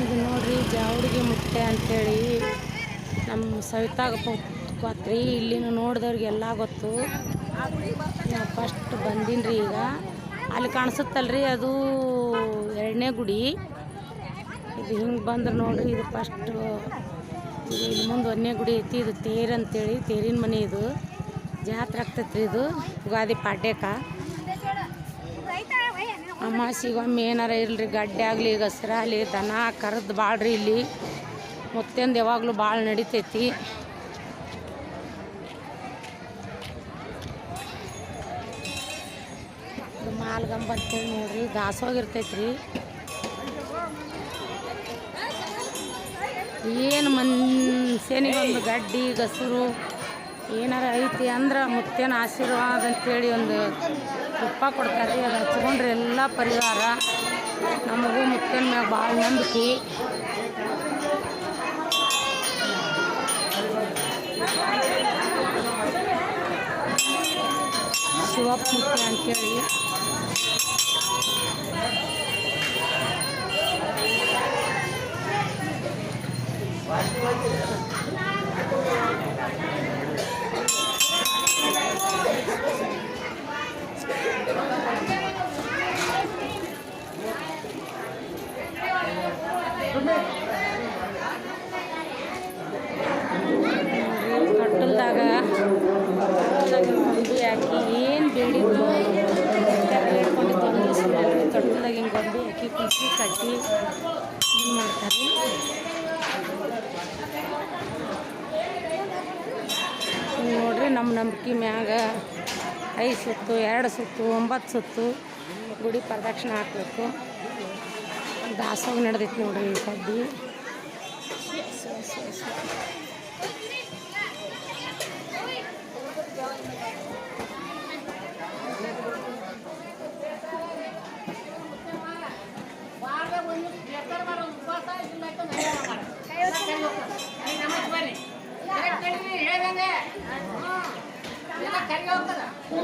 ಇದು ನೋಡ್ರಿ ಜಾವಡಿಗೆ ಮುಟ್ಟೆ ಅಂತೇಳಿ. ನಮ್ಮ ಸವಿತಾಗ ಗೊತ್ತ್ರಿ ಇಲ್ಲಿನ ನೋಡಿದವ್ರಿಗೆಲ್ಲ ಗೊತ್ತು. ನಾವು ಫಸ್ಟ್ ಬಂದೀನಿ ರೀ ಈಗ. ಅಲ್ಲಿ ಕಾಣಿಸುತ್ತಲ್ರಿ ಅದು ಎರಡನೇ ಗುಡಿ. ಇದು ಹಿಂಗೆ ಬಂದ್ರೆ ನೋಡ್ರಿ, ಇದು ಫಸ್ಟ್ ಇದು ಇಲ್ಲಿ ಮುಂದೆ ಒಂದನೇ ಗುಡಿ ಐತಿ, ಇದು ತೇರು ಅಂತೇಳಿ, ತೇರಿನ ಮನೆ ಇದು. ಜಾತ್ರೆ ಆಗ್ತೈತ್ರಿ ಇದು. ಯುಗಾದಿ ಪಾಡ್ಯಕ್ಕ ಅಮಾಸಿಗೊಮ್ಮೆ ಏನಾರ ಇರಲಿ ಗಡ್ಡೆ ಆಗಲಿ ಗಸ್ರಾಲಿ ದನ ಕರೆದು ಬಾಳ್ರಿ ಇಲ್ಲಿ. ಮುತ್ತೆಂದು ಯಾವಾಗಲೂ ಭಾಳ ನಡಿತೈತಿ. ಮಾಲ್ಗಂಬ ಅಂತೇಳಿ ನೋಡ್ರಿ ದಾಸೋಗಿರ್ತೈತಿ ರೀ ಏನು ಮನ್ಸೇನಿಗೊಂದು ಗಡ್ಡಿ, ಗಸರು ಏನಾರ ಐತಿ ಅಂದ್ರೆ ಮುತ್ತೇನ ಆಶೀರ್ವಾದ ಅಂತೇಳಿ ಒಂದು ತುಪ್ಪ ಕೊಡ್ತಾರೆ ಅದು ಹಚ್ಕೊಂಡ್ರೆ ಎಲ್ಲ ಪರಿವಾರ ನಮಗೂ ಮುತ್ತೇನ ಮ್ಯಾಗ ಭಾಳ ನಂಬಿಕೆ ಶಿವಪ್ಪ ಮುತ್ತೆ ಅಂತೇಳಿ ಕಟ್ಟಲ್ದಾಗ ಗೊಂಬಿ ಹಾಕಿ ಏನು ಬೇಡಿದ್ದು ಹೇಳ್ಕೊಂಡಿದ್ದು ಅಂದ್ರೆ ಸುಮ್ಮನೆ ಕಟ್ಟಲ್ದಾಗ ಹಿಂಗೆ ಗೊಂಬಿ ಹಾಕಿ ಕುಸಿ ಕಟ್ಟಿ ಏನು ಮಾಡ್ತಾರೆ ಹಿಂಗ್ ನೋಡ್ರಿ ನಮ್ಮ ನಂಬಿಕೆ ಮ್ಯಾಗ ಐದು ಸುತ್ತು ಎರಡು ಸುತ್ತು ಒಂಬತ್ತು ಸುತ್ತು ಗುಡಿ ಪ್ರದಕ್ಷಿಣೆ ಹಾಕ್ಬೇಕು. ದಾಸೋಗ ನಡೆದೈತಿ ನೋಡ್ರಿ ಈ ಕಡ್ಡಿ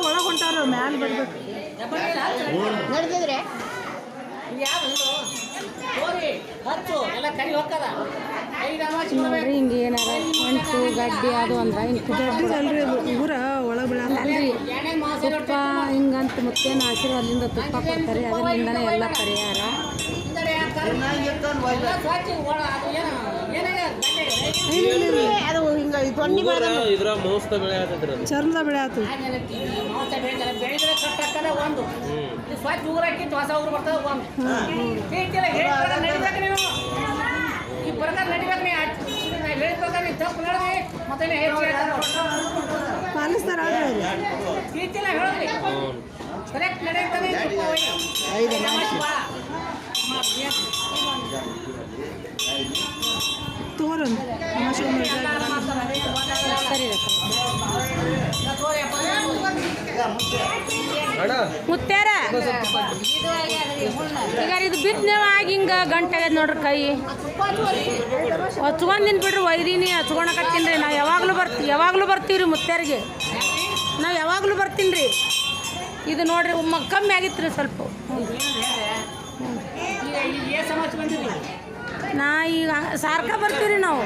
ಒಳಗೆ ಹೊಂಟಾರ ಮ್ಯಾಲೆ ಬರ್ಬೇಕು. ನಡೆದಿದ್ರೆ? ನೋಡ್ರಿ ಹಿಂಗೆ ಏನಾರ ಅಂಟು ಗಡ್ಡಿ ಅದು ಅಂದ್ರೆ ಹಿಂಗೆ ಊರ ಒಳಗೆ ಬೀಳ ಅಲ್ರಿ. ತುಪ್ಪ ಹಿಂಗಂತ ಮುತ್ತೇನ ಆಶೀರ್ವಾದದಿಂದ ತುಪ್ಪ ಕೊಡ್ತಾರೆ. ಅದರಿಂದನೇ ಎಲ್ಲ ಪರಿಹಾರ. ಅದು ಹಿಂಗ ತೊಂಡಿ ಇದ್ರ ಮೋಸ್ತ ಬೆಳೆ ಆತದ್ರಿ ಅದು ಚರ್ಮದ ಬೆಳೆ ಆತು ಬೆಳೆದ್ರೆ ಒಂದು ಸ್ವಚ್ಛ ಊರ್ ಹಾಕಿತ್ತು ಹೊಸ ಊರು ಬರ್ತದ ಒಂದು ನಡಿಬೇಕು ನೀವು ಈ ಪ್ರಕಾರ ನಡಿಬೇಕು ನೀವು ನೀವು ತಪ್ಪು ನಡೆದಿ ಮತ್ತೆ ಪಾಲಿಸ್ತಾರ ಅಲ್ರಿ ಕರೆಕ್ಟ್ ಹೇಳೋದ್ರಿ ನಡೆಯುತ್ತಾನೆ ತೋರೊಂದು ಸರಿ ಮುತ್ಯಾರ ಈಗ ಇದು ಬಿತ್ತನೇವ ಆಗಿಂಗ ಹಿಂಗೆ ಗಂಟೆ ಆಗ್ಯದ ನೋಡ್ರಿ ಕೈ. ನಿನ್ ಬಿಡ್ರಿ ವೈರಿನಿ ಹಚ್ಕೊಳಕತ್ತೀನಿ ರೀ ನಾವು ಯಾವಾಗಲೂ ಬರ್ತೀವಿ ಯಾವಾಗಲೂ ಬರ್ತೀವಿ ರೀ ಮುತ್ಯಾರಿಗೆ ನಾವು ಯಾವಾಗಲೂ ಬರ್ತೀನಿ ರೀ ಇದು ನೋಡ್ರಿ ಉಮ್ಮ ಕಮ್ಮಿ ಆಗಿತ್ತು ರೀ ಸ್ವಲ್ಪ. ಈಗ ನಾ ಈಗ ಸಾರ್ಕ ಬರ್ತೀರಿ ನಾವು.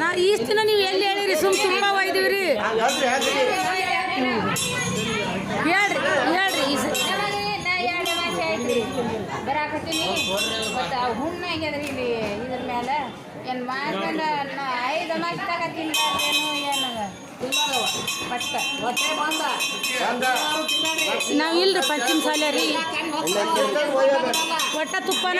ನಾ ಈಸ್ಟ್ ದಿನ ನೀವು ಎಲ್ಲಿ ಹೇಳಿರಿ? ಸುಮ್ ತುಂಬ ರೀ ಹೇಳ್ರಿ ಹೇಳ್ರಿ ಈ ಬರಾಕತ್ತೀನಿ. ಮತ್ತು ಹುಣ್ಣು ಹೆಂಗದ್ರಿ ಇಲ್ಲಿ ಇದ್ರ ಮೇಲೆ ಏನು ಮಾಡ್ಕೊಂಡು? ಐದು ಮಾಸ ತಗತ್ತೀನಿ ಏನು ಏನು? ನಾವ್ ಇಲ್ರಿ ಪಶ್ಚಿಮ ಸಾಲ ರೀ. ಒಟ್ಟ ತುಪ್ಪನ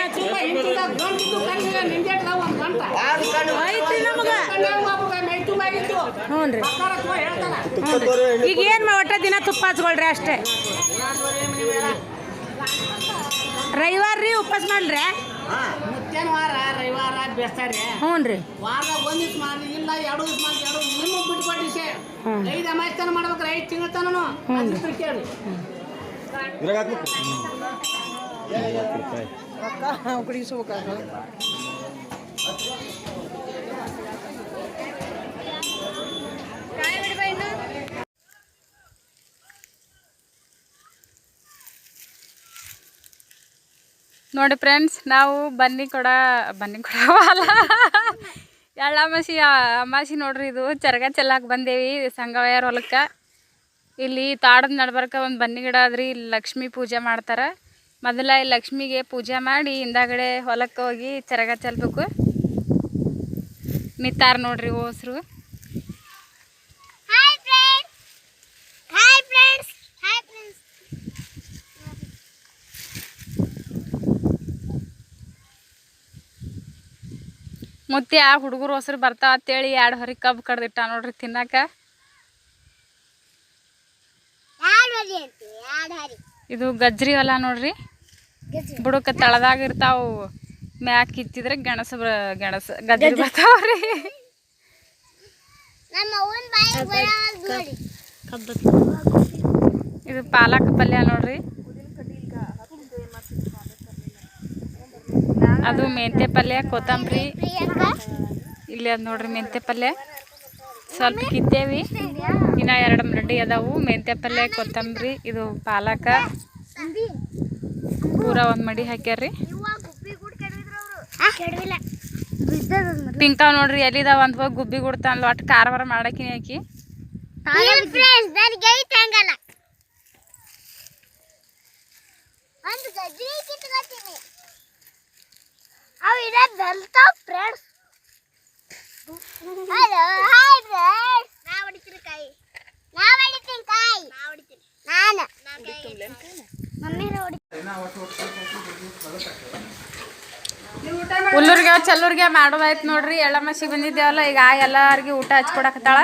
ಈಗ ಏನು ಒಟ್ಟ ದಿನ ತುಪ್ಪ ಹಚ್ಕೊಳ್ರಿ ಅಷ್ಟೇ. ರವಿವಾರ ರೀ ಉಪವಾಸ ಮಾಡ್ರಿ ಮುತ್ತೇನ ವಾರ ರವಿವಾರ ಬೇಸ್ತಾರ್ರಿ ಹ್ಞೂ ರೀ ವಾರ ಒಂದ್ ಮಾಡಿ ಮಾಡ್ಲಿ ಇಲ್ಲ ಎರಡು ದಿವ್ಸ ಮಾಡ್ಲಿ ಎರಡು ನಿಮ್ಮ ಸೇ. ಹ್ಮ್. ಐದು ಅಮಾಯ್ತು ತನ ಮಾಡ್ಬೇಕ್ರಿ ಐದು ತಿಂಗಳ ಅದು ಕೇಳಿ ನೋಡಿ ಫ್ರೆಂಡ್ಸ್, ನಾವು ಬನ್ನಿ ಕೊಡ ಬನ್ನಿ ಕೊಡ, ಅಲ್ಲ. ಎಳ್ಳ ಅಮಾಸಿ ಅಮಾಸಿ ನೋಡ್ರಿ ಇದು, ಚರಗ ಚೆಲ್ಲಾಕ ಬಂದೇವಿ ಸಂಗವಯ್ಯರ್ ಹೊಲಕ್ಕೆ. ಇಲ್ಲಿ ತಾಡದ ನಡ್ಬರ್ಕ ಒಂದು ಬನ್ನಿ ಗಿಡ ಅದ್ರಿ ಇಲ್ಲಿ ಲಕ್ಷ್ಮೀ ಪೂಜೆ ಮಾಡ್ತಾರೆ. ಮೊದಲ ಈ ಲಕ್ಷ್ಮಿಗೆ ಪೂಜೆ ಮಾಡಿ ಹಿಂದಾಗಡೆ ಹೊಲಕ್ಕೆ ಹೋಗಿ ಚರಗ ಚೆಲ್ಬೇಕು. ನಿತ್ತಾರ ನೋಡ್ರಿ ಓಸ್ರು hi friends hi friends hi friends ಮುತ್ತಿ ಆ ಹುಡುಗರು ಹೊಸರು ಬರ್ತಾವ ಅಂತೇಳಿ ಎರಡು ಹೊರಿ ಕಬ್ಬು ಕಡ್ದಿಟ್ಟ ನೋಡ್ರಿ ತಿನ್ನಕ. ಇದು ಗಜ್ರಿ ಹೊಲ ನೋಡ್ರಿ. ಬುಡಕ ತಳದಾಗ ಇರ್ತಾವು. ಮ್ಯಾಕ್ ಕಿತ್ತಿದ್ರೆ ಗೆಣಸ ಗಣಸ ಗಜ್ರಿ ಬರ್ತಾವ್ರಿ. ಇದು ಪಾಲಕ್ ಪಲ್ಯ ನೋಡ್ರಿ. ಅದು ಮೆಂತೆ ಪಲ್ಯ, ಕೊತ್ತಂಬರಿ. ಇಲ್ಲಿ ಅದು ನೋಡ್ರಿ ಮೆಂತೆ ಪಲ್ಯ. ಸ್ವಲ್ಪ ಕಿತ್ತೇವಿ. ಇನ್ನ ಎರಡು ರೆಡಿ ಅದಾವು. ಮೆಂತೆ ಪಲ್ಯ, ಕೊತ್ತಂಬರಿ, ಇದು ಪಾಲಕ. ಪೂರ ಒಂದು ಮಡಿ ಬಿದ್ದದ ಪಿಂಕಾವ್ ನೋಡ್ರಿ, ಎಲ್ಲಿದಾವ ಅಂತ ಹೋಗಿ ಗುಬ್ಬಿ ಗುಡ್ತಾನ ಒಟ್ಟು ಕಾರವಾರ ಮಾಡಕಿನಿ ಹಾಕಿ ಒಂದು ಗಜ್ರಿ ಕಿತ್ಕೊತೀನಿ ಅವು ಇದ ಬೆಲ್ತಾವ್ ಫ್ರೆಂಡ್ಸ್ ಹಲೋ ಹಾಯ್ ಫ್ರೆಂಡ್ಸ್ ನಾ ಹೊಡಿತೀನಿ ಕಾಯಿ. ನಾ ಹೊಡಿತೀನಿ ಕಾಯಿ ನಾ ಹೊಡಿತೀನಿ ನಾನು ಮಮ್ಮಿ ಹೊಡಿ ಹುಲ್ಲೂರ್ಗೆ ಚಲ್ಲೂರ್ಗೆ ಮಾಡೋದಾಯ್ತು ನೋಡ್ರಿ. ಎಲ್ಲ ಮಸಿಗೆ ಬಂದಿದ್ದೇವಲ್ಲ ಈಗ ಆ ಎಲ್ಲಾರ್ಗಿ ಊಟ ಹಚ್ಕೊಡಕತ್ತಾಳ.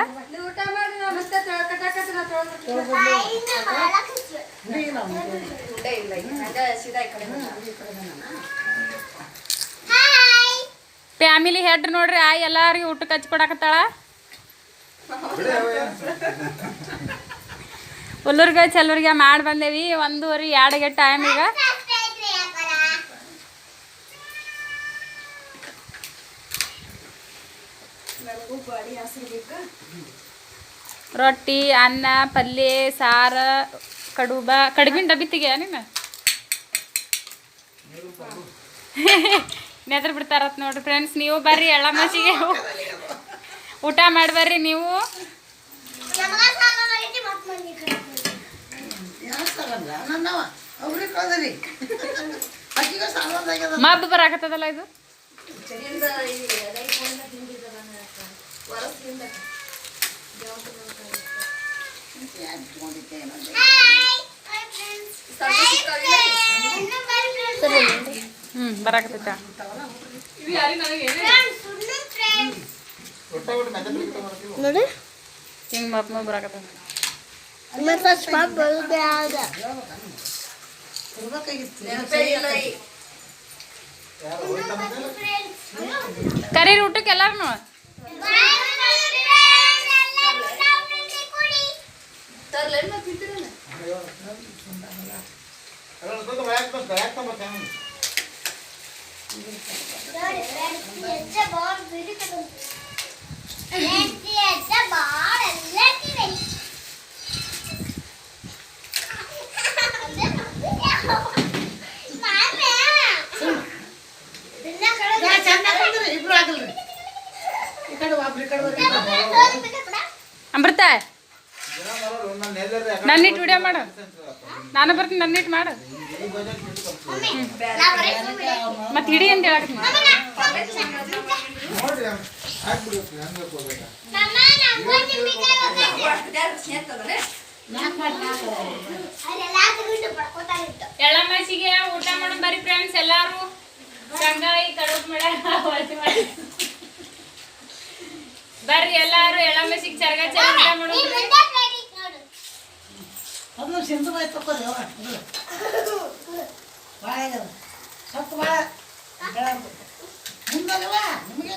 ಹಾಯ್ ಫ್ಯಾಮಿಲಿ ಹೆಡ್ ನೋಡ್ರಿ ಆ ಎಲ್ಲಾರಿಗೂ ಊಟಕ್ಕೆ ಹಚ್ಕೊಡಕತ್ತಾಳ ಹುಲ್ಲೂರ್ಗೆ ಚಲ್ಲೂರ್ಗೆ ಮಾಡಿ ಬಂದೇವಿ ಒಂದೂವರೆ ಎರಡಿಗೆ ಟೈಮ್ ಈಗ. ರೊಟ್ಟಿ ಅನ್ನ ಪಲ್ಯ ಸಾರ ಕಡುಬ ಕಡುಬಿನ ಡಬ್ಬಿ ತೆಗಿಯ ನೀನು ನೆದ್ರ ಬಿಡ್ತಾರತ್ ನೋಡ್ರಿ ಫ್ರೆಂಡ್ಸ್ ನೀವು ಬರ್ರಿ ಎಳ್ಳ ಮಸಿಗೆ ಊಟ ಮಾಡ್ಬರ್ರಿ ನೀವು. ಮಬ್ ಬರಾಕತ್ತದಲ್ಲ ಇದು? ಹ್ಮ್ ಬರಾಕತ್ತೈತ. ನೋಡಿ. ಹಿಂಗ್ ಮಬ್ಬ ಮಬ್ಬ ಬರಾಕತ್ತದ ಮತ್ತೆ ಸ್ಪಾಟ್ ಬರುತ್ತೆ ಆಗ ಕರೀರಿ ಊಟಕ್ಕೆ ಎಲ್ಲಾರ್ನು? ಅಮೃತ ನನ್ನಿಟ್ಟು ವಿಡಿಯೋ ಮಾಡು ನಾನು ಬರ್ತೀನಿ ನನ್ನಿಟ್ಟು ಮಾಡು ಮತ್ತೆ ಹಿಡಿ ಅಂತ ಹೇಳಕ್ ಎಳ್ಳಮ್ಮಸಿಗೆ ಊಟ ಮಾಡೋ ಬರ್ರಿ ಫ್ರೆಂಡ್ಸ್ ಎಲ್ಲಾರು. ಶಂಗಾಯಿ ಕಡುಬು ಮಾಡಿ ಬರ್ರಿ ಎಲ್ಲಾರು ಎಳಮಸಿಗೆ ಚರಗ ಚರಗ ಮಾಡೋದ್ರಿ ಅದು ಸಿಂಧು ಬಾಯ್ ತಕ್ಕೋದೇವ ಭಾಳ ಸ್ವಲ್ಪ ಭಾಳ ಮುಂದಲ್ವ ನಿಮಗೆ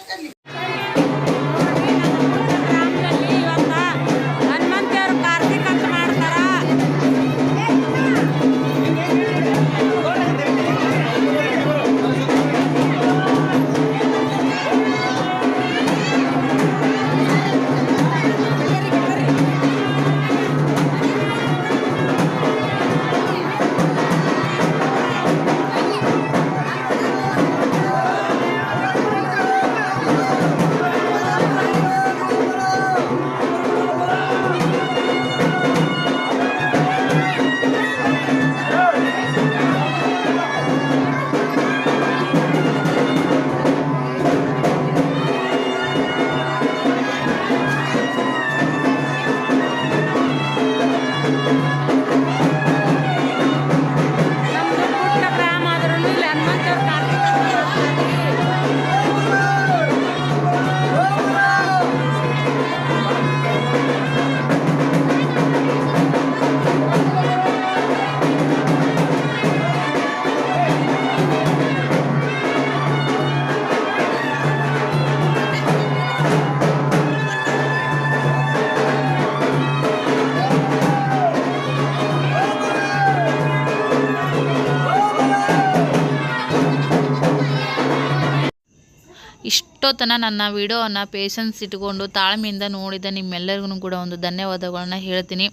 ಇಷ್ಟೊತ್ತನ ನನ್ನ ವಿಡಿಯೋವನ್ನು ಪೇಷನ್ಸ್ ಇಟ್ಕೊಂಡು ತಾಳ್ಮೆಯಿಂದ ನೋಡಿದ ನಿಮ್ಮೆಲ್ಲರಿಗೂ ಕೂಡ ಒಂದು ಧನ್ಯವಾದಗಳನ್ನ ಹೇಳ್ತೀನಿ.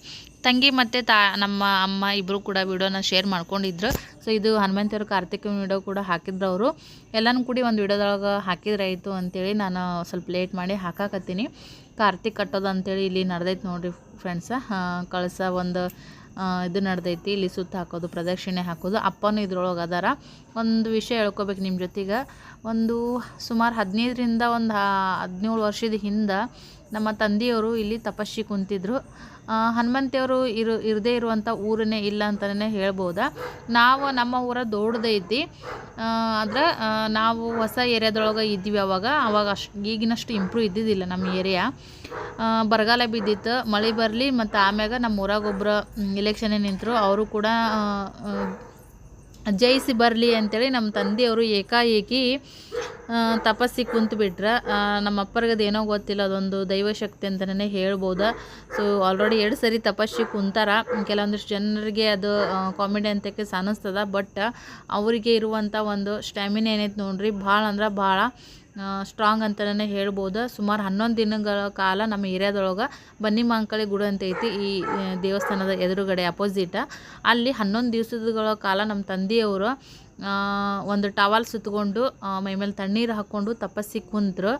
ತಂಗಿ ಮತ್ತು ತಾ, ನಮ್ಮ ಅಮ್ಮ ಇಬ್ಬರು ಕೂಡ ವಿಡಿಯೋನ ಶೇರ್ ಮಾಡ್ಕೊಂಡಿದ್ರು. ಸೊ ಇದು ಹನುಮಂತವ್ರ ಕಾರ್ತಿಕ್ ವಿಡಿಯೋ ಕೂಡ ಹಾಕಿದ್ರು ಅವರು. ಎಲ್ಲನೂ ಕೂಡಿ ಒಂದು ವಿಡಿಯೋದೊಳಗೆ ಹಾಕಿದ್ರಾಯಿತು ಅಂತೇಳಿ ನಾನು ಸ್ವಲ್ಪ ಲೇಟ್ ಮಾಡಿ ಹಾಕಾಕತ್ತೀನಿ. ಕಾರ್ತಿಕ್ ಕಟ್ಟೋದು ಅಂತೇಳಿ ಇಲ್ಲಿ ನಡೆದೈತೆ ನೋಡಿರಿ ಫ್ರೆಂಡ್ಸ ಕಳಸ ಒಂದು ಇದು ನಡೆದೈತಿ, ಇಲ್ಲಿ ಸುತ್ತ ಹಾಕೋದು, ಪ್ರದಕ್ಷಿಣೆ ಹಾಕೋದು. ಅಪ್ಪನೂ ಇದ್ರೊಳಗೆ ಅದಾರ. ಒಂದು ವಿಷಯ ಹೇಳ್ಕೊಬೇಕು ನಿಮ್ಮ ಜೊತೆಗೆ. ಒಂದು ಸುಮಾರು ಹದಿನೈದರಿಂದ ಒಂದು ಹದಿನೇಳು ವರ್ಷದ ಹಿಂದೆ ನಮ್ಮ ತಂದೆಯವರು ಇಲ್ಲಿ ತಪಸ್ಸಿ ಕುಂತಿದ್ರು. ಹನುಮಂತಿಯವರು ಇರು, ಇರದೇ ಇರುವಂಥ ಊರನ್ನೇ ಇಲ್ಲ ಅಂತಲೇ ಹೇಳ್ಬೋದಾ? ನಾವು ನಮ್ಮ ಊರ ದೊಡ್ಡದೈತಿ ಆದ್ರೆ ಆದರೆ ನಾವು ಹೊಸ ಏರಿಯಾದೊಳಗೆ ಇದ್ವಿ ಅವಾಗ. ಅವಾಗ ಅಷ್ಟು, ಈಗಿನಷ್ಟು ಇಂಪ್ರೂವ್ ಇದ್ದಿದ್ದಿಲ್ಲ ನಮ್ಮ ಏರಿಯಾ. ಬರಗಾಲ ಬಿದ್ದಿತ್ತು, ಮಳೆ ಬರಲಿ, ಮತ್ತು ಆಮ್ಯಾಗ ನಮ್ಮ ಊರಾಗ ಒಬ್ಬರು ಇಲೆಕ್ಷನ್ನೇ ನಿಂತರು, ಅವರು ಕೂಡ ಜಯಿಸಿ ಬರಲಿ ಅಂತೇಳಿ ನಮ್ಮ ತಂದೆಯವರು ಏಕಾಏಕಿ ತಪಸ್ಸಿ ತಪಸ್ಸಿಗೆ ಕುಂತು ಬಿಟ್ರೆ. ನಮ್ಮ ಅಪ್ಪರ್ಗದು ಏನೋ ಗೊತ್ತಿಲ್ಲ, ಅದೊಂದು ದೈವಶಕ್ತಿ ಅಂತಲೇ ಹೇಳ್ಬೋದು. ಸೊ ಆಲ್ರೆಡಿ ಎರಡು ಸರಿ ತಪಸ್ಸಿ ಕುಂತಾರ. ಕೆಲವೊಂದಿಷ್ಟು ಜನರಿಗೆ ಅದು ಕಾಮಿಡಿ ಅಂತಕ್ಕೆ ಅನಿಸ್ತದ ಬಟ್ ಅವರಿಗೆ ಇರುವಂಥ ಒಂದು ಸ್ಟ್ಯಾಮಿನ ಏನೈತೆ ನೋಡ್ರಿ, ಭಾಳ ಅಂದ್ರೆ ಭಾಳ ಸ್ಟ್ರಾಂಗ್ ಅಂತಲೇ ಹೇಳ್ಬೋದು. ಸುಮಾರು ಹನ್ನೊಂದು ದಿನಗಳ ಕಾಲ ನಮ್ಮ ಏರಿಯಾದೊಳಗೆ ಬನ್ನಿ ಮಾಂಕಳಿ ಗುಡ ಅಂತ ಐತಿ ಈ ದೇವಸ್ಥಾನದ ಎದುರುಗಡೆ ಅಪೋಸಿಟ ಅಲ್ಲಿ ಹನ್ನೊಂದು ದಿವಸಗಳ ಕಾಲ ನಮ್ಮ ತಂದೆಯವರು ಒಂದು ಟವಲ್ ಸುತ್ತಕೊಂಡು ಮೈಮೇಲೆ ತಣ್ಣೀರು ಹಾಕ್ಕೊಂಡು ತಪಸ್ಸಿಗೆ ಕುಂತರು.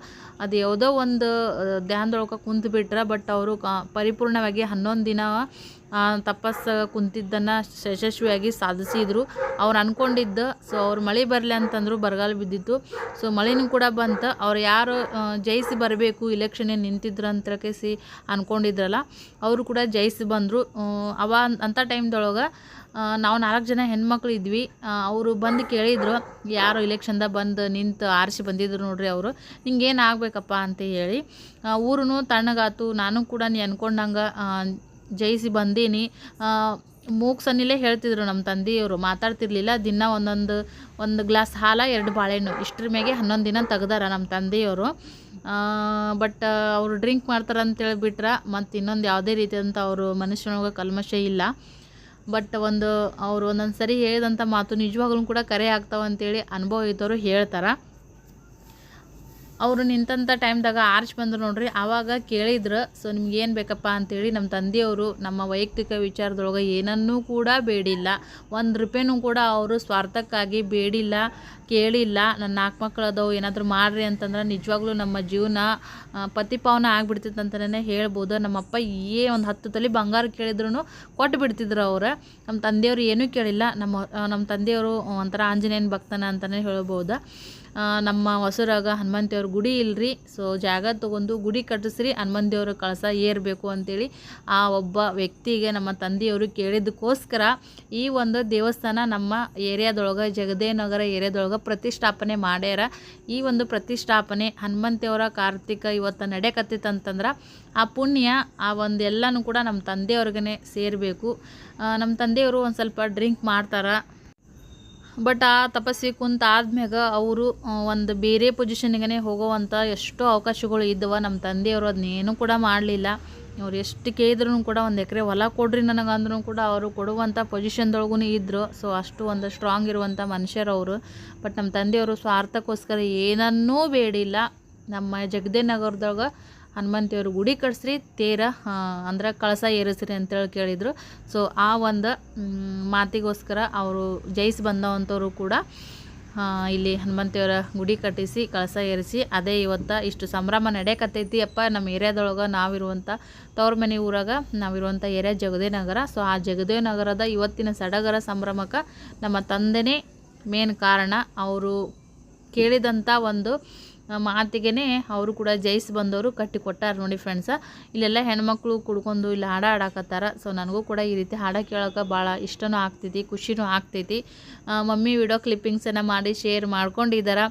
ಅದು ಯಾವುದೋ ಒಂದು ಧ್ಯಾನದೊಳಗೆ ಕುಂತು ಬಿಟ್ರೆ ಬಟ್ ಅವರು ಪರಿಪೂರ್ಣವಾಗಿ ಹನ್ನೊಂದು ದಿನ ತಪಸ್ಸು ಕುಂತಿದ್ದನ್ನು ಯಶಸ್ವಿಯಾಗಿ ಸಾಧಿಸಿದ್ರು. ಅವ್ರು ಅಂದ್ಕೊಂಡಿದ್ದ ಸೊ ಅವ್ರು ಮಳೆ ಬರಲಿ ಅಂತಂದ್ರು ಬರಗಾಲ ಬಿದ್ದಿತ್ತು. ಸೊ ಮಳೆನೂ ಕೂಡ ಬಂತು. ಅವ್ರು ಯಾರು ಜಯಿಸಿ ಬರಬೇಕು ಇಲೆಕ್ಷನ್ ನಿಂತಿದ್ರು ಅಂತ ಕೇಸಿ ಅಂದ್ಕೊಂಡಿದ್ರಲ್ಲ ಅವರು ಕೂಡ ಜಯಿಸಿ ಬಂದರು. ಅವ ಅಂಥ ಟೈಮ್ದೊಳಗೆ ನಾವು ನಾಲ್ಕು ಜನ ಹೆಣ್ಮಕ್ಳು ಇದ್ವಿ. ಅವರು ಬಂದು ಕೇಳಿದ್ರು, ಯಾರು ಇಲೆಕ್ಷನ್ದಾಗ ಬಂದು ನಿಂತು ಆರಿಸಿ ಬಂದಿದ್ರು ನೋಡ್ರಿ ಅವರು. ನಿಂಗೆ ಏನು ಆಗಬೇಕಪ್ಪ ಅಂತ ಹೇಳಿ ಊರು ತಣ್ಣಗಾತು. ನಾನು ಕೂಡ ನೀ ಅನ್ಕೊಂಡಂಗೆ ಜಯಿಸಿ ಬಂದೀನಿ. ಮೂಗ್ ಸನ್ನಿಲೇ ಹೇಳ್ತಿದ್ರು ನಮ್ಮ ತಂದೆಯವರು, ಮಾತಾಡ್ತಿರ್ಲಿಲ್ಲ. ದಿನ ಒಂದೊಂದು, ಒಂದು ಗ್ಲಾಸ್ ಹಾಲ, ಎರಡು ಬಾಳೆಹಣ್ಣು. ಇಷ್ಟ್ರ ಮ್ಯಾಗೆ ಹನ್ನೊಂದು ದಿನ ತೆಗ್ದಾರ ನಮ್ಮ ತಂದೆಯವರು. ಬಟ್ ಅವರು ಡ್ರಿಂಕ್ ಮಾಡ್ತಾರೆ ಅಂತೇಳಿ ಬಿಟ್ರೆ ಮತ್ತು ಇನ್ನೊಂದು ಯಾವುದೇ ರೀತಿಯಾದಂಥ ಅವರು ಮನುಷ್ಯನೊಳಗೆ ಕಲ್ಮಶ ಇಲ್ಲ. ಬಟ್ ಒಂದು, ಅವರು ಒಂದೊಂದು ಸರಿ ಹೇಳಿದಂಥ ಮಾತು ನಿಜವಾಗ್ಲೂ ಕೂಡ ಕರೆ ಆಗ್ತಾವ ಅಂತೇಳಿ ಅನುಭವ ಇದ್ದವರು ಹೇಳ್ತಾರೆ. ಅವರು ನಿಂತಂಥ ಟೈಮ್ದಾಗ ಆರ್ಚ್ ಬಂದರು ನೋಡ್ರಿ ಆವಾಗ ಕೇಳಿದ್ರು, ಸೊ, ನಿಮ್ಗೆ ಏನು ಬೇಕಪ್ಪ? ಅಂತೇಳಿ ನಮ್ಮ ತಂದೆಯವರು ನಮ್ಮ ವೈಯಕ್ತಿಕ ವಿಚಾರದೊಳಗೆ ಏನನ್ನೂ ಕೂಡ ಬೇಡಿಲ್ಲ. ಒಂದು ರೂಪಾಯಿನೂ ಕೂಡ ಅವರು ಸ್ವಾರ್ಥಕ್ಕಾಗಿ ಬೇಡಿಲ್ಲ, ಕೇಳಿಲ್ಲ. ನನ್ನ ನಾಲ್ಕು ಮಕ್ಳು ಅದಾವು, ಏನಾದರೂ ಮಾಡ್ರಿ ಅಂತಂದ್ರೆ ನಿಜವಾಗ್ಲೂ ನಮ್ಮ ಜೀವನ ಪತಿ ಪತಿಪಾವನ ಆಗ್ಬಿಡ್ತಿತ್ತು ಅಂತಲೇ ಹೇಳ್ಬೋದು. ನಮ್ಮಪ್ಪ ಏ ಒಂದು ಹತ್ತು ತಲೆ ಬಂಗಾರ ಕೇಳಿದ್ರು ಕೊಟ್ಟು ಬಿಡ್ತಿದ್ರು ಅವರು. ನಮ್ಮ ತಂದೆಯವರು ಏನೂ ಕೇಳಿಲ್ಲ. ನಮ್ಮ ನಮ್ಮ ತಂದೆಯವರು ಒಂಥರ ಆಂಜನೇಯನ ಭಕ್ತನ ಅಂತಲೇ ಹೇಳ್ಬೋದು. ನಮ್ಮ ಹೊಸರಾಗ ಹನುಮಂತೇವ್ರ ಗುಡಿ ಇಲ್ರಿ. ಸೊ ಜಾಗ ತೊಗೊಂಡು ಗುಡಿ ಕಟ್ಟಿಸ್ರಿ, ಹನುಮಂತೇವ್ರ ಕಳಸ ಏರಬೇಕು ಅಂತೇಳಿ ಆ ಒಬ್ಬ ವ್ಯಕ್ತಿಗೆ ನಮ್ಮ ತಂದೆಯವರು ಕೇಳಿದ್ದಕ್ಕೋಸ್ಕರ ಈ ಒಂದು ದೇವಸ್ಥಾನ ನಮ್ಮ ಏರಿಯಾದೊಳಗೆ, ಜಗದೇನಗರ ಏರಿಯಾದೊಳಗೆ ಪ್ರತಿಷ್ಠಾಪನೆ ಮಾಡ್ಯಾರ. ಈ ಒಂದು ಪ್ರತಿಷ್ಠಾಪನೆ ಹನುಮಂತೇವರ ಕಾರ್ತಿಕ ಇವತ್ತು ನಡೆಕತ್ತಿತ್ತಂತಂದ್ರೆ ಆ ಪುಣ್ಯ, ಆ ಒಂದು ಎಲ್ಲನೂ ಕೂಡ ನಮ್ಮ ತಂದೆಯವ್ರಿಗೇ ಸೇರಬೇಕು. ನಮ್ಮ ತಂದೆಯವರು ಒಂದು ಸ್ವಲ್ಪ ಡ್ರಿಂಕ್ ಮಾಡ್ತಾರೆ. ಬಟ್ ಆ ತಪಸ್ವಿ ಕುಂತ ಆದ್ಮ್ಯಾಗ ಅವರು ಒಂದು ಬೇರೆ ಪೊಸಿಷನ್ಗೆ ಹೋಗೋವಂಥ ಎಷ್ಟೋ ಅವಕಾಶಗಳು ಇದ್ದವ. ನಮ್ಮ ತಂದೆಯವರು ಅದನ್ನೇನು ಕೂಡ ಮಾಡಲಿಲ್ಲ. ಅವ್ರು ಎಷ್ಟು ಕೇಳಿದ್ರು ಕೂಡ ಒಂದು ಎಕರೆ ಹೊಲ ಕೊಡ್ರಿ ನನಗೆ ಅಂದ್ರೂ ಕೂಡ ಅವರು ಕೊಡುವಂಥ ಪೊಸಿಷನ್ದೊಳಗೂ ಇದ್ದರು ಸೊ ಅಷ್ಟು ಒಂದು ಸ್ಟ್ರಾಂಗ್ ಇರುವಂಥ ಮನುಷ್ಯರು ಅವರು. ಬಟ್ ನಮ್ಮ ತಂದೆಯವರು ಸ್ವಾರ್ಥಕ್ಕೋಸ್ಕರ ಏನನ್ನೂ ಬೇಡಿಲ್ಲ. ನಮ್ಮ ಜಗದೇನಗರದಾಗ ಹನುಮಂತಿಯವ್ರ ಗುಡಿ ಕಟ್ಸ್ರಿ, ತೇರ ಅಂದ್ರೆ ಕಳಸ ಏರಿಸ್ರಿ ಅಂತೇಳಿ ಕೇಳಿದರು. ಸೊ ಆ ಒಂದು ಮಾತಿಗೋಸ್ಕರ ಅವರು ಜಯಿಸಿ ಬಂದವಂಥವ್ರು ಕೂಡ ಇಲ್ಲಿ ಹನುಮಂತೇವರ ಗುಡಿ ಕಟ್ಟಿಸಿ, ಕಳಸ ಏರಿಸಿ, ಅದೇ ಇವತ್ತು ಇಷ್ಟು ಸಂಭ್ರಮ ನಡೆಯಕತ್ತೈತಿ, ಅಪ್ಪ ನಮ್ಮ ಏರಿಯಾದೊಳಗೆ ನಾವಿರುವಂಥ ತವ್ರ ಮನೆ ಊರಾಗ ನಾವಿರುವಂಥ ಏರಿಯಾ ಜಗದೇ ನಗರ ಸೊ ಆ ಜಗದೇ ನಗರದ ಇವತ್ತಿನ ಸಡಗರ ಸಂಭ್ರಮಕ್ಕೆ ನಮ್ಮ ತಂದೆನೇ ಮೇನ್ ಕಾರಣ. ಅವರು ಕೇಳಿದಂಥ ಒಂದು ಮಾತಿಗೆ ಅವರು ಕೂಡ ಜೈಸ್ ಬಂದವರು ಕಟ್ಟಿ ಕೊಟ್ಟಾರ ನೋಡಿ ಫ್ರೆಂಡ್ಸ ಇಲ್ಲೆಲ್ಲ ಹೆಣ್ಮಕ್ಳು ಕುಡ್ಕೊಂಡು ಇಲ್ಲಿ ಹಾಡ ಹಾಡಾಕತ್ತಾರ. ಸೊ ನನಗೂ ಕೂಡ ಈ ರೀತಿ ಹಾಡ ಕೇಳೋಕೆ ಭಾಳ ಇಷ್ಟನೂ ಆಗ್ತೈತಿ, ಖುಷಿನೂ ಆಗ್ತೈತಿ. ಮಮ್ಮಿ ವಿಡಿಯೋ ಕ್ಲಿಪ್ಪಿಂಗ್ಸನ್ನು ಮಾಡಿ ಶೇರ್ ಮಾಡ್ಕೊಂಡಿದ್ದಾರೆ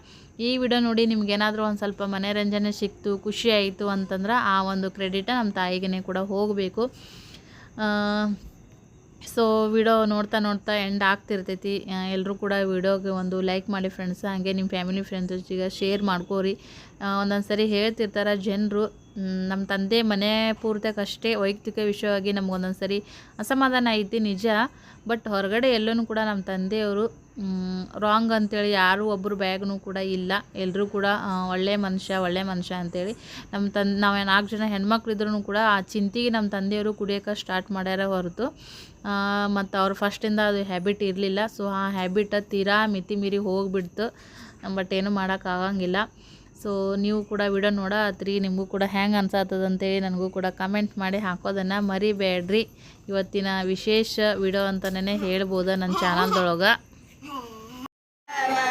ಈ ವಿಡಿಯೋ ನೋಡಿ ನಿಮ್ಗೆ ಏನಾದರೂ ಒಂದು ಸ್ವಲ್ಪ ಮನೋರಂಜನೆ ಸಿಕ್ತು, ಖುಷಿ ಆಯಿತು ಅಂತಂದ್ರೆ ಆ ಒಂದು ಕ್ರೆಡಿಟ ನಮ್ಮ ತಾಯಿಗೆ ಕೂಡ ಹೋಗಬೇಕು. ಸೊ ವಿಡಿಯೋ ನೋಡ್ತಾ ನೋಡ್ತಾ ಎಂಡ್ ಆಗ್ತಿರ್ತೈತಿ. ಎಲ್ಲರೂ ಕೂಡ ವಿಡಿಯೋಗೆ ಒಂದು ಲೈಕ್ ಮಾಡಿ ಫ್ರೆಂಡ್ಸ್ ಹಾಗೆ ನಿಮ್ಮ ಫ್ಯಾಮಿಲಿ ಫ್ರೆಂಡ್ಸ್ ಜೊತೆಗೆ ಶೇರ್ ಮಾಡ್ಕೋರಿ. ಒಂದೊಂದು ಸರಿ ಹೇಳ್ತಿರ್ತಾರೆ ಜನರು ನಮ್ಮ ತಂದೆ ಮನೆ ಪೂರ್ತಕ್ಕಷ್ಟೇ ವೈಯಕ್ತಿಕ ವಿಷಯವಾಗಿ ನಮ್ಗೆ ಒಂದೊಂದು ಸರಿ ಅಸಮಾಧಾನ ಐತಿ ನಿಜ. ಬಟ್ ಹೊರಗಡೆ ಎಲ್ಲೂ ಕೂಡ ನಮ್ಮ ತಂದೆಯವರು ರಾಂಗ್ ಅಂತೇಳಿ ಯಾರು ಒಬ್ಬರು ಬ್ಯಾಗ್ನೂ ಕೂಡ ಇಲ್ಲ. ಎಲ್ಲರೂ ಕೂಡ ಒಳ್ಳೆ ಮನುಷ್ಯ ಒಳ್ಳೆ ಮನುಷ್ಯ ಅಂತೇಳಿ. ನಮ್ಮ ತನ್ ನಾವು ನಾಲ್ಕು ಜನ ಹೆಣ್ಮಕ್ಳು ಇದ್ರೂ ಕೂಡ ಆ ಚಿಂತೆಗೆ ನಮ್ಮ ತಂದೆಯವರು ಕುಡಿಯೋಕೆ ಸ್ಟಾರ್ಟ್ ಮಾಡ್ಯಾರ ಹೊರತು. ಮತ್ತು ಅವ್ರು ಫಸ್ಟಿಂದ ಅದು ಹ್ಯಾಬಿಟ್ ಇರಲಿಲ್ಲ. ಸೊ ಆ ಹ್ಯಾಬಿಟ್ ತೀರಾ ಮಿತಿ ಮೀರಿ ಹೋಗಿಬಿಡ್ತು. ಬಟ್ ಏನು ಮಾಡೋಕ್ಕಾಗಂಗಿಲ್ಲ ಸೊ ನೀವು ಕೂಡ ವಿಡಿಯೋ ನೋಡತ್ರಿ ನಿಮಗೂ ಕೂಡ ಹೆಂಗೆ ಅನ್ಸತ್ತದಂತೇಳಿ ನನಗೂ ಕೂಡ ಕಮೆಂಟ್ ಮಾಡಿ ಹಾಕೋದನ್ನು ಮರಿಬೇಡ್ರಿ ಇವತ್ತಿನ ವಿಶೇಷ ವಿಡಿಯೋ ಅಂತಲೇ ಹೇಳ್ಬೋದು ನನ್ನ ಚಾನಲ್ದೊಳಗೆ Yeah.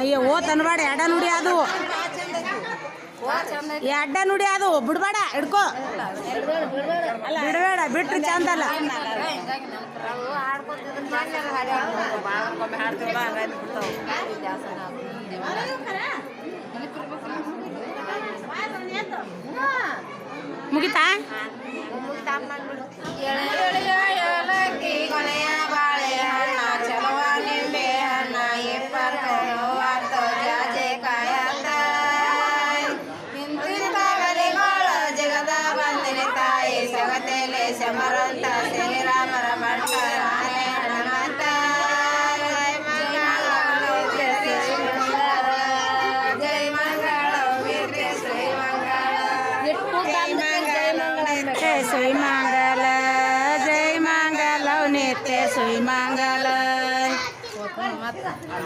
ಅಯ್ಯೋ ಓ ತನ್ಬಾಡ ಎಡ ನುಡಿ ಅದು. ಎಡ್ಡ ನುಡಿ ಅದು, ಬಿಡ್ಬೇಡ, ಹಿಡ್ಕೋ. ಬಿಡಬೇಡ, ಬಿಟ್ರೆ ಚಂದಲ್ಲ ಮುಗಿತಾ?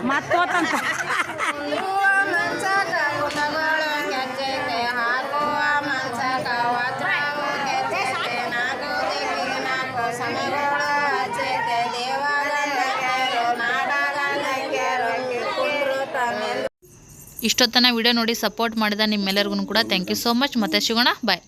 ಮತ್ತೋತಂತ ಇಷ್ಟೊತ್ತನ ವಿಡಿಯೋ ನೋಡಿ ಸಪೋರ್ಟ್ ಮಾಡಿದ ನಿಮ್ಮೆಲ್ಲರಿಗೂ ಕೂಡ ಥ್ಯಾಂಕ್ ಯು ಸೋ ಮಚ್ ಮತ್ತೆ ಸಿಗೋಣ. ಬಾಯ್